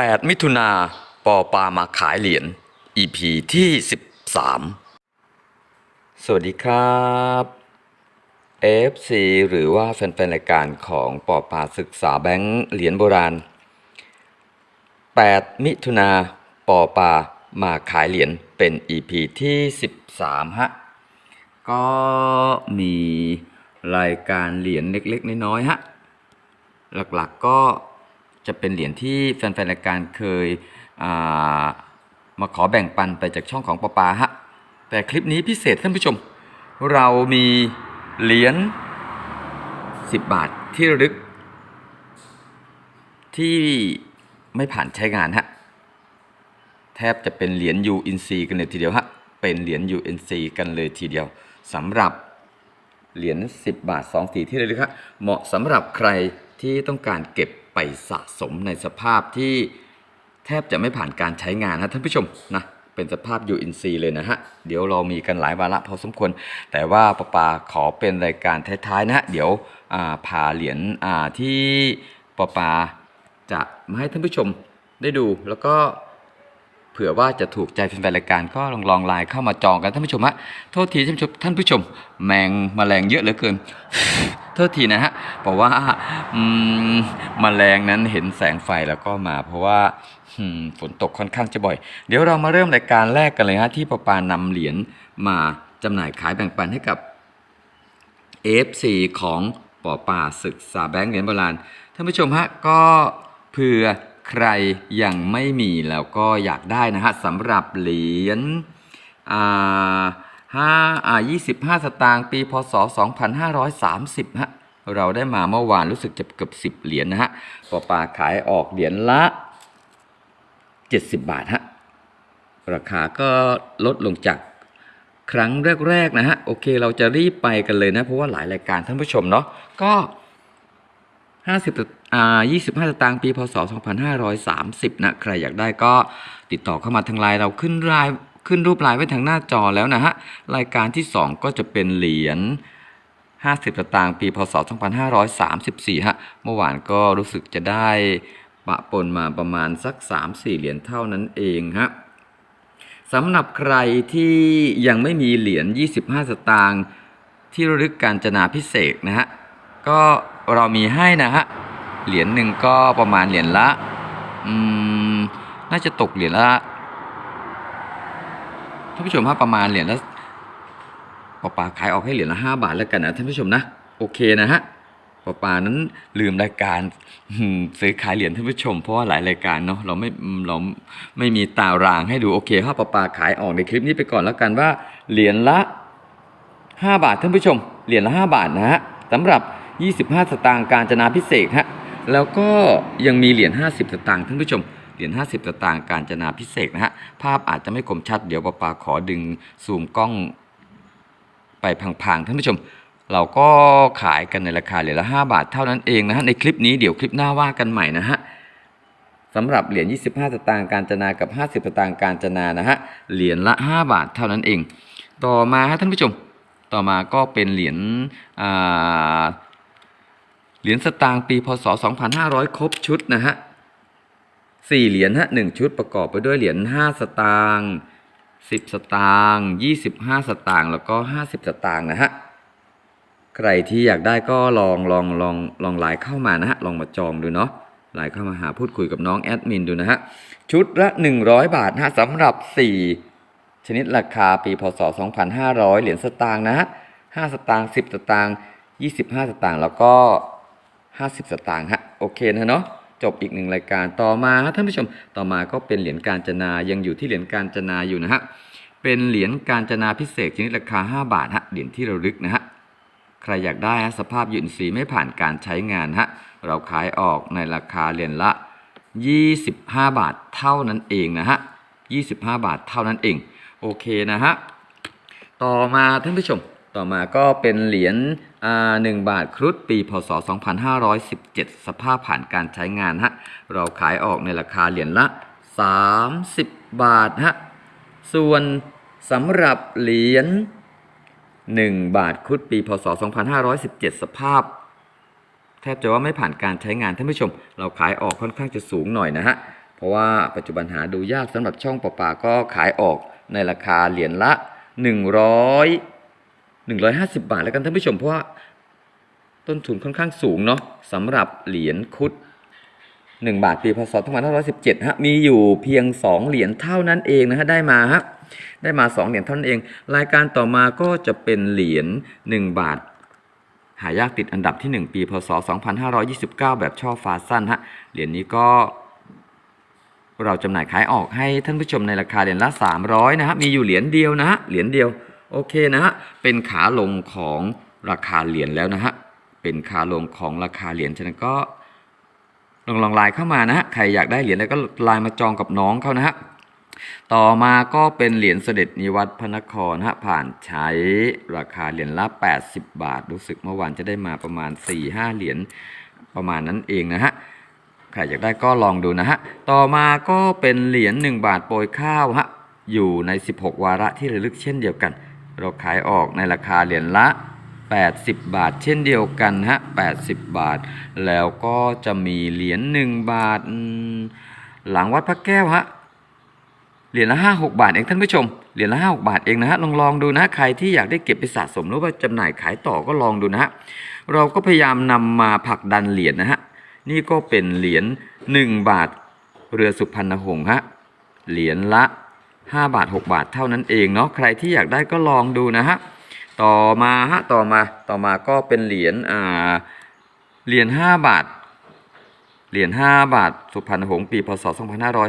8 มิถุนาปอปามาขายเหรียญ EP ที่ 13 สวัสดีครับ FC หรือว่าแฟนๆรายการของปอปาศึกษาแบงค์เหรียญโบราณ 8 มิถุนาปอปามาขายเหรียญเป็น EP ที่ 13 ฮะ ก็มีรายการเหรียญเล็กๆ น้อยๆ ฮะ หลักๆก็ จะเป็นเหรียญที่แฟนๆรายการเคยามาขอแบ่งปันไปจากช่องของปอปาฮะแต่คลิปนี้พิเศษท่านผู้ชม เรามีเหรียญ10 บาทที่ระลึก ที่ไม่ผ่านใช้งานฮะแทบจะเป็นเหรียญ UNC กันเลยทีเดียวฮะเป็นเหรียญ UNC กันเลยทีเดียวสำหรับเหรียญ10 บาท2สีที่ระลึกฮะเหมาะสำหรับใครที่ต้องการเก็บ สะสมในสภาพที่แทบจะไม่ผ่านการใช้งานนะท่านผู้ชมนะเป็นสภาพยูอินซีเลยนะฮะ เดี๋ยวเรามีกันหลายวาระพอสมควร แต่ว่าปะปาขอเป็นรายการท้ายๆนะฮะ เดี๋ยวผ่าพาเหรียญที่ปะปาจะมาให้ท่านผู้ชมได้ดูแล้วก็ เผื่อว่าจะถูกใจแฟนรายการก็ลองลองไลน์เข้ามาจองกันท่านผู้ชมฮะโทษทีท่านผู้ชมท่านผู้ชม แมงแมลงเยอะเหลือเกิน โทษทีนะฮะเพราะว่าอืมแมลงนั้นเห็นแสงไฟแล้วก็มา เพราะว่าฝนตกค่อนข้างจะบ่อย เดี๋ยวเรามาเริ่มรายการแรกกันเลยฮะที่ปปานำเหรียญมาจำหน่ายขายแบ่งปันให้กับ FC ของปอป่าศึกษาแบงค์เหรียญโบราณท่านผู้ชมฮะก็เผื่อ ใครยังไม่มีแล้วก็อยากได้นะฮะสำหรับเหรียญอ่าห้าอ่ายี่สิบห้าสตางค์ปีพศ2530ฮะเราได้มาเมื่อวานรู้สึกจะเกือบสิบเหรียญนะฮะปอป่าขายออกเหรียญละ70บาทฮะราคาก็ลดลงจากครั้งแรก ๆ นะฮะ โอเคเราจะรีบไปกันเลยนะ เพราะว่าหลายรายการท่านผู้ชมเนาะก็ 50อ่า25 สตางค์ปี พศ 2530 นะ ใครอยากได้ก็ติดต่อเข้ามาทางไลน์เราขึ้นรายขึ้นรูปไลน์ไว้ทางหน้าจอแล้วนะฮะ รายการที่ 2 ก็จะเป็นเหรียญ 50 สตางค์ปี พศ 2534 ฮะ เมื่อวานก็รู้สึกจะได้ปะปนมาประมาณสัก 3-4 เหรียญเท่านั้นเองฮะสำหรับใครที่ยังไม่มีเหรียญ 25 สตางค์ที่ระลึกการจนาพิเศษนะฮะ ก็ เรามีให้นะฮะ เหรียญหนึ่งก็ประมาณเหรียญละ อืม น่าจะตกเหรียญละท่านผู้ชมฮะประมาณเหรียญละปอปาขายออกให้เหรียญละ5บาทแล้วกันนะท่านผู้ชมนะ โอเคนะฮะปอปานั้นลืมรายการซื้อขายเหรียญท่านผู้ชม เพราะว่าหลายรายการเนาะเราไม่เราไม่มีตารางให้ดูโอเคถ้าปอปาขายออกในคลิปนี้ไปก่อนแล้วกันว่าเหรียญละ5บาทท่านผู้ชม เหรียญละ5บาทนะฮะสำหรับ 25 สตางค์การจนาพิเศษฮะแล้วก็ยังมีเหรียญ50 สตางค์ท่านผู้ชมเหรียญ50 สตางค์การจนาพิเศษนะฮะภาพอาจจะไม่คมชัดเดี๋ยวปอปาขอดึงซูมกล้องไปพังๆท่านผู้ชม เราก็ขายกันในราคาเหรียญละ 5 บาทเท่านั้นเองนะฮะในคลิปนี้เดี๋ยวคลิปหน้าว่ากันใหม่นะฮะสำหรับเหรียญ 25 สตางค์การจนากับ 50 สตางค์การจนานะฮะเหรียญละ 5 บาทเท่านั้นเอง ต่อมาฮะท่านผู้ชม ต่อมาก็เป็นเหรียญอ่า เหรียญสตางค์ปีพศ 2500 ครบชุดนะฮะสี่เหรียญฮะหนึ่งชุดประกอบไปด้วยเหรียญ5สตางค์10สตางค์25สตางค์แล้วก็50สตางค์นะฮะใครที่อยากได้ก็ลองลองลองลองไลน์เข้ามานะฮะลองมาจองดูเนาะไลน์เข้ามาหาพูดคุยกับน้องแอดมินดูนะฮะชุดละ100บาทนะฮะสำหรับ4ชนิดราคาปีพศ2500เหรียญสตางค์นะฮะ5สตางค์10สตางค์25สตางค์แล้วก็ 50 สตางค์ฮะโอเคนะเนาะจบอีกหนึ่งรายการต่อมาฮะท่านผู้ชมต่อมาก็เป็นเหรียญการจนายังอยู่ที่เหรียญการจนาอยู่นะฮะเป็นเหรียญการจนาพิเศษชนิดราคา 5 บาทฮะเหรียญที่ระลึกนะฮะใครอยากได้ฮะสภาพยืนสีไม่ผ่านการใช้งานฮะเราขายออกในราคาเหรียญละ 25 บาทเท่านั้นเองนะฮะ25 บาทเท่านั้นเอง โอเคนะฮะต่อมาท่านผู้ชม ต่อมาก็เป็นเหรียญอ่าหนึ่งบาทครุฑปี พศ 2517 สภาพผ่านการใช้งานฮะ เราขายออกในราคาเหรียญละ 30 บาทฮะ ส่วนสำหรับเหรียญ1 บาทครุฑปี พศ 2517 สภาพ แทบจะว่าไม่ผ่านการใช้งานท่านผู้ชม เราขายออกค่อนข้างจะสูงหน่อยนะฮะ เพราะว่าปัจจุบันหาดูยากสำหรับช่องปอปาก็ขายออกในราคาเหรียญละ 100 150 บาทแล้วกันท่านผู้ชมเพราะว่าต้นทุนค่อนข้างสูงเนาะสำหรับเหรียญคุด 1 บาทปีพศ2517ฮะมีอยู่เพียง 2 เหรียญเท่านั้นเองนะฮะได้มาฮะได้มา 2 เหรียญเท่านั้นเอง รายการต่อมาก็จะเป็นเหรียญ1บาท หายากติดอันดับที่ 1 ปีพศ 2529 แบบช่อฟ้าสั้นฮะเหรียญนี้ก็เราจำหน่ายขายออกให้ท่านผู้ชมในราคาเหรียญละ 300นะฮะมีอยู่เหรียญเดียวนะฮะเหรียญเดียว โอเคนะฮะ เป็นขาลงของราคาเหรียญแล้วนะฮะ เป็นขาลงของราคาเหรียญฉะนั้นก็ลองลองไลน์เข้ามานะฮะ ใครอยากได้เหรียญอะไรก็ไลน์มาจองกับน้องเขานะฮะ ต่อมาก็เป็นเหรียญเสด็จนิวัตรพระนครฮะ ผ่านใช้ราคาเหรียญละ 80 บาท รู้สึกเมื่อวานจะได้มาประมาณ 4-5 เหรียญประมาณนั้นเองนะฮะใครอยากได้ก็ลองดูนะฮะ ต่อมาก็เป็นเหรียญ1บาทโปรยข้าวฮะ อยู่ใน 16 วาระที่ระลึกเช่นเดียวกัน เราขายออกในราคาเหรียญละ 80 บาท เช่นเดียวกันฮะ80 บาท แล้วก็จะมีเหรียญ1บาท หลังวัดพระแก้วฮะเหรียญละห้าหกบาทเองท่านผู้ชมเหรียญละห้าหกบาทเองนะฮะลองลองดูนะใครที่อยากได้เก็บไปสะสมหรือว่าจำหน่ายขายต่อก็ลองดูนะฮะเราก็พยายามนำมาผลักดันเหรียญนะฮะนี่ก็เป็นเหรียญหนึ่งบาทเรือสุพรรณหงษ์ฮะเหรียญละ ห้าบาทหกบาทเท่านั้นเองเนาะใครที่อยากได้ก็ลองดูนะฮะต่อมาฮะต่อมาต่อมาก็เป็นเหรียญอ่าเหรียญห้าบาทเหรียญ5บาท สุพรรณหงษ์ปีพศ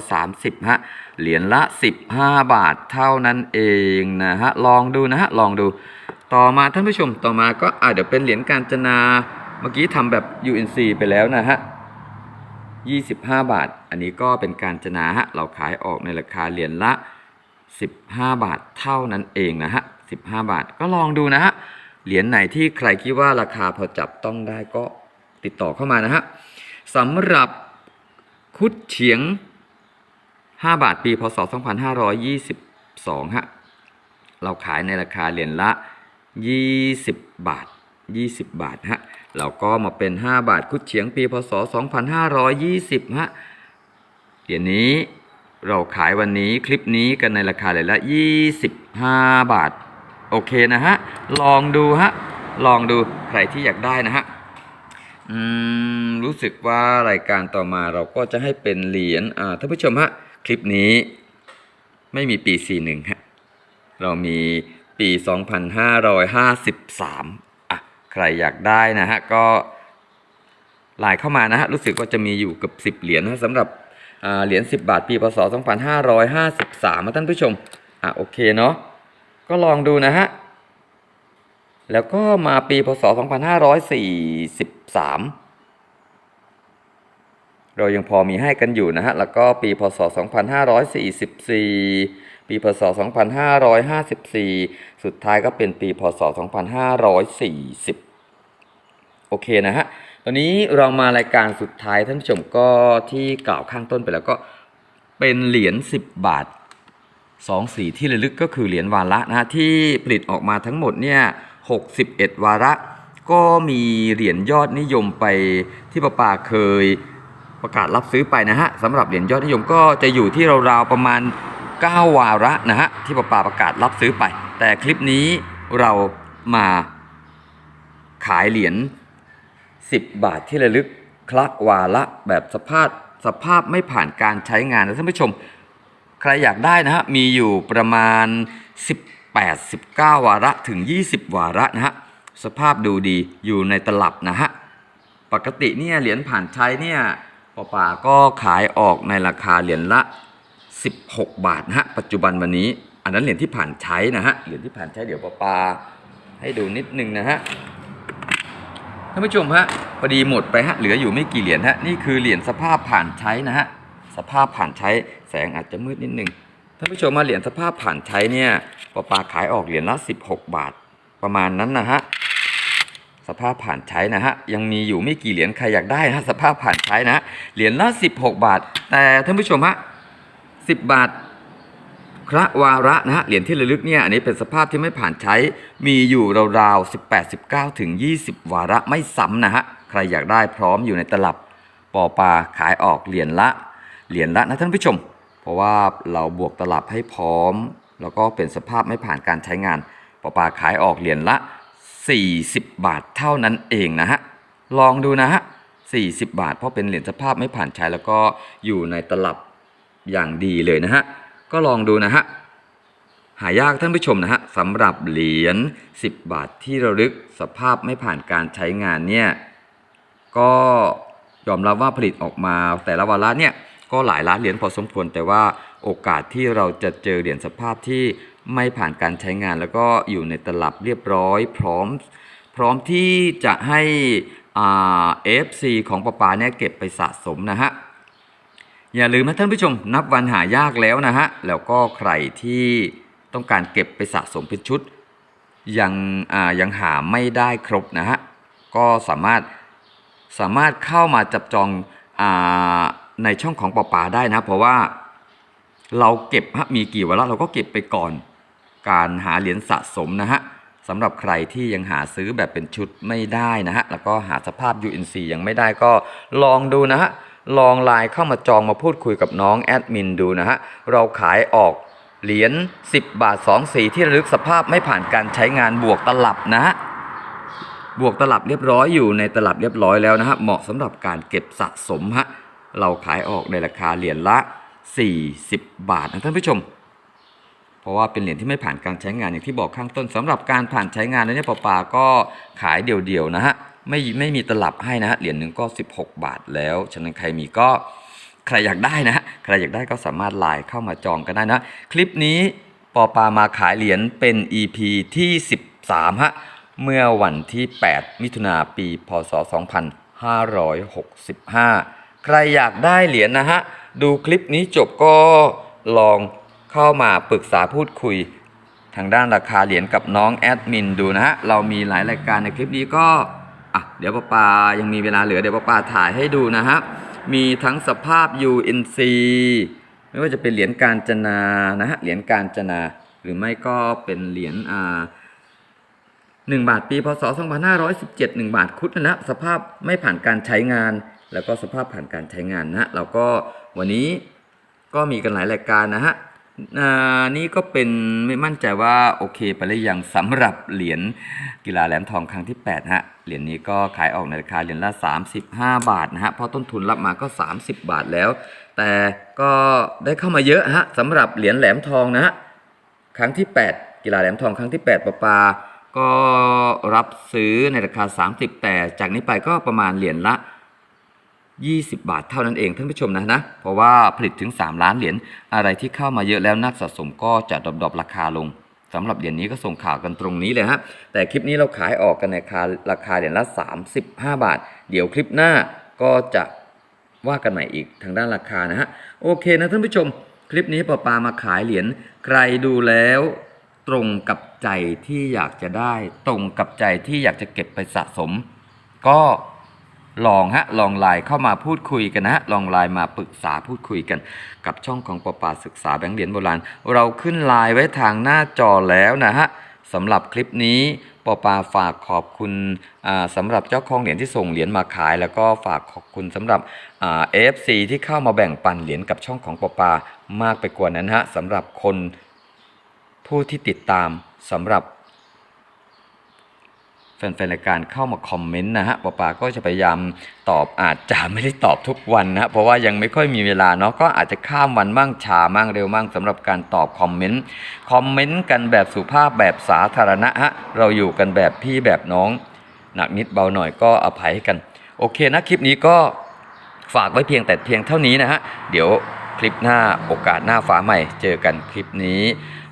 2530ฮะเหรียญละ 15 บาทเท่านั้นเองนะฮะลองดูนะฮะลองดู ต่อมาท่านผู้ชมต่อมาก็อ่าเดี๋ยวเป็นเหรียญการจนาเมื่อกี้ทำแบบ UNC ไปแล้วนะฮะ25 บาท อันนี้ก็เป็นการจนาฮะเราขายออกในราคาเหรียญละ 15 บาทเท่านั้นเองนะฮะ15 บาทก็ลองดูนะฮะเหรียญไหนที่ใครคิดว่าราคาพอจับต้องได้ก็ติดต่อเข้ามานะฮะสำหรับคุดเฉียง 5 บาทปีพศ 2522ฮะเราขายในราคาเหรียญละ 20 บาท 20 บาทฮะเราก็มาเป็น 5 บาทคุดเฉียงปีพศ 2520ฮะเหรียญนี้ เราขายวันนี้คลิปนี้กันในราคาเหรียละ 25 บาท โอเคนะฮะ ลองดูฮะ ลองดูใครที่อยากได้นะฮะ อืม รู้สึกว่ารายการต่อมาเราก็จะให้เป็นเหรียญ อ่า ท่านผู้ชมฮะ คลิปนี้ไม่มีปี 41 ฮะ เรามีปี 2553 อะ ใครอยากได้นะฮะ ก็ไลน์เข้ามานะฮะ รู้สึกว่าจะมีอยู่เกับ 10 เหรียญนะสำหรับ เหรียญ10 บาทปีพศ 2553นะท่านผู้ชมอะโอเคเนาะก็ลองดูนะฮะ แล้วก็มาปีพศ 2543 เรายังพอมีให้กันอยู่นะฮะ แล้วก็ปีพศ 2544 ปีพศ 2554 สุดท้ายก็เป็นปีพศ 2540 โอเคนะฮะ ตอนนี้เรามารายการสุดท้ายท่านผู้ชมก็ที่กล่าวข้างต้นไปแล้วก็เป็นเหรียญ 10 บาทสองสีที่ระลึกก็คือเหรียญวาระนะฮะที่ผลิตออกมาทั้งหมดเนี่ย61 วาระ ก็มีเหรียญยอดนิยมไปที่ประปาเคยประกาศรับซื้อไปนะฮะสำหรับเหรียญยอดนิยมก็จะอยู่ที่ราวๆประมาณ 9 วาระนะฮะที่ประปาประกาศรับซื้อไป แต่คลิปนี้เรามาขายเหรียญ 10 บาทที่ระลึกคละวาระแบบสภาพสภาพไม่ผ่านการใช้งานนะท่านผู้ชม ใครอยากได้นะฮะมีอยู่ประมาณ 18 19 วาระถึง 20 วาระนะฮะสภาพดูดีอยู่ในตลับนะฮะปกติเนี่ยเหรียญผ่านใช้เนี่ยปอป่าก็ขายออกในราคาเหรียญละ 16 บาทนะฮะปัจจุบันวันนี้ อันนั้นเหรียญที่ผ่านใช้นะฮะเหรียญที่ผ่านใช้เดี๋ยวปอปาให้ดูนิดนึงนะฮะ ท่านผู้ชมฮะพอดีหมดไปฮะเหลืออยู่ไม่กี่เหรียญฮะนี่คือเหรียญสภาพผ่านใช้นะฮะสภาพผ่านใช้แสงอาจจะมืดนิดนึงท่านผู้ชมมาเหรียญสภาพผ่านใช้เนี่ยปอปาขายออกเหรียญละ 16 บาท ประมาณนั้นนะฮะสภาพผ่านใช้นะฮะยังมีอยู่ไม่กี่เหรียญใครอยากได้นะสภาพผ่านใช้นะฮะเหรียญละ 16 บาท แต่ท่านผู้ชมฮะ10 บาท พระวาระนะฮะเหรียญที่ระลึกเนี่ยอันนี้เป็นสภาพที่ไม่ผ่านใช้มีอยู่ราวๆ18 19ถึง20 วาระไม่ซ้ำนะฮะใครอยากได้พร้อมอยู่ในตลับปอปลาขายออกเหรียญละเหรียญละนะท่านผู้ชม เพราะว่าเราบวกตลับให้พร้อม แล้วก็เป็นสภาพไม่ผ่านการใช้งานปอปลาขายออกเหรียญละ 40 บาทเท่านั้นเองนะฮะลองดูนะฮะ40 บาท เพราะเป็นเหรียญสภาพไม่ผ่านใช้แล้วก็อยู่ในตลับอย่างดีเลยนะฮะ ก็ลองดูนะฮะ หายากท่านผู้ชมนะฮะสำหรับเหรียญ10 บาทที่ระลึกสภาพไม่ผ่านการใช้งานเนี่ย ก็ยอมรับว่าผลิตออกมาแต่ละวาระเนี่ยก็หลายล้านเหรียญพอสมควร แต่ว่าโอกาสที่เราจะเจอเหรียญสภาพที่ไม่ผ่านการใช้งาน แล้วก็อยู่ในตลับเรียบร้อย พร้อม พร้อมที่จะให้เอ่า FC ของปะปาเนี่ยเก็บไปสะสมนะฮะ อย่าลืมนะท่านผู้ชมนับวันหายากแล้วนะฮะ แล้วก็ใครที่ต้องการเก็บไปสะสมเป็นชุด ยังอ่ายังหาไม่ได้ครบนะฮะ ก็สามารถสามารถเข้ามาจับจองอาในช่องของปอปาได้นะ เพราะว่าเราเก็บฮะมีกี่วันละเราก็เก็บไปก่อน การหาเหรียญสะสมนะฮะสำหรับใครที่ยังหาซื้อแบบเป็นชุดไม่ได้นะฮะ แล้วก็หาสภาพ UNC ยังไม่ได้ก็ลองดูนะฮะ ลองไลน์เข้ามาจองมาพูดคุยกับน้องแอดมินดูนะฮะ เราขายออกเหรียญ10 บาท 2 สีที่ระลึกสภาพไม่ผ่านการใช้งานบวกตลับนะฮะบวกตลับเรียบร้อยอยู่ในตลับเรียบร้อยแล้วนะฮะเหมาะสำหรับการเก็บสะสมฮะเราขายออกในราคาเหรียญละ 40 บาทนะท่านผู้ชม เพราะว่าเป็นเหรียญที่ไม่ผ่านการใช้งานอย่างที่บอกข้างต้นสำหรับการผ่านใช้งานแล้วเนี่ยปอปาก็ขายเดี่ยวๆนะฮะ ไม่ไม่มีตลับให้นะฮะเหรียญหนึ่งก็ 16 บาทแล้วฉะนั้นใครมีก็ใครอยากได้นะ ใครอยากได้ก็สามารถไลน์เข้ามาจองกันได้นะ คลิปนี้ปอปามาขายเหรียญเป็น EP ที่ 13 ฮะ เมื่อวันที่ 8 มิถุนาปี พศ 2565 ใครอยากได้เหรียญนะฮะ ดูคลิปนี้จบก็ลองเข้ามาปรึกษาพูดคุย ทางด้านราคาเหรียญกับน้องแอดมินดูนะฮะ เรามีหลายรายการในคลิปนี้ก็ อะเดี๋ยวป้าปายังมีเวลาเหลือเดี๋ยวป้าปาถ่ายให้ดูนะฮะมีทั้งสภาพ UNC ไม่ว่าจะเป็นเหรียญการจนานะฮะเหรียญการจนา หรือไม่ก็เป็นเหรียญอ่าหนึ่งบาทปีพศ 2517 1 บาทคุดนะนะสภาพไม่ผ่านการใช้งาน แล้วก็สภาพผ่านการใช้งานนะฮะเราก็วันนี้ก็มีกันหลายรายการนะฮะ นี่ก็เป็นไม่มั่นใจว่าโอเคไปหรือยังสำหรับเหรียญกีฬาแหลมทองครั้งที่8ฮะเหรียญนี้ก็ขายออกในราคาเหรียญละ 35 บาทนะฮะเพราะต้นทุนรับมาก็ 30 บาทแล้ว แต่ก็ได้เข้ามาเยอะฮะสำหรับเหรียญแหลมทองนะฮะครั้งที่ 8 กีฬาแหลมทองครั้งที่ 8ปะปาก็รับซื้อในราคา 30 แต่จากนี้ไปก็ประมาณเหรียญละ 20 บาทเท่านั้นเองท่านผู้ชมนะนะ เพราะว่าผลิตถึง 3 ล้านเหรียญอะไรที่เข้ามาเยอะแล้วนักสะสมก็จะดรอปๆราคาลงสำหรับเหรียญนี้ก็ส่งข่าวกันตรงนี้เลยฮะแต่คลิปนี้เราขายออกกันในราคาราคาเหรียญละ 35 บาท เดี๋ยวคลิปหน้าก็จะว่ากันใหม่อีกทางด้านราคานะฮะโอเคนะท่านผู้ชม คลิปนี้ปอปามาขายเหรียญใครดูแล้วตรงกับใจที่อยากจะได้ ตรงกับใจที่อยากจะเก็บไปสะสม ก็ ลองฮะลองไลน์เข้ามาพูดคุยกันนะฮะลองไลน์มาปรึกษาพูดคุยกัน กับช่องของปอปาศึกษาแบงค์เหรียญโบราณ เราขึ้นไลน์ไว้ทางหน้าจอแล้วนะฮะสำหรับคลิปนี้ปอปาฝากขอบคุณอ่าสำหรับเจ้าของเหรียญที่ส่งเหรียญมาขาย แล้วก็ฝากขอบคุณสำหรับเอ่า AFC ที่เข้ามาแบ่งปันเหรียญกับช่องของปอปามากไปกว่านั้นฮะสำหรับคนผู้ที่ติดตามสำหรับ แฟนๆรายการเข้ามาคอมเมนต์นะฮะปอป๋าก็จะพยายามตอบอาจจะไม่ได้ตอบทุกวันนะฮะเพราะว่ายังไม่ค่อยมีเวลาเนาะก็อาจจะข้ามวันบ้างช้าบ้างเร็วบ้างสำหรับการตอบคอมเมนต์คอมเมนต์กันแบบสุภาพแบบสาธารณะฮะเราอยู่กันแบบพี่แบบน้อง หนักนิดเบาหน่อยก็อภัยให้กัน โอเคนะคลิปนี้ก็ฝากไว้เพียงแต่เพียงเท่านี้นะฮะเดี๋ยวคลิปหน้าโอกาสหน้าฟ้าใหม่ เจอกันคลิปนี้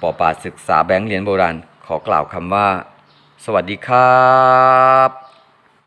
ปอปาศึกษาแบงค์เหรียญโบราณ ขอกล่าวคำว่า สวัสดีครับ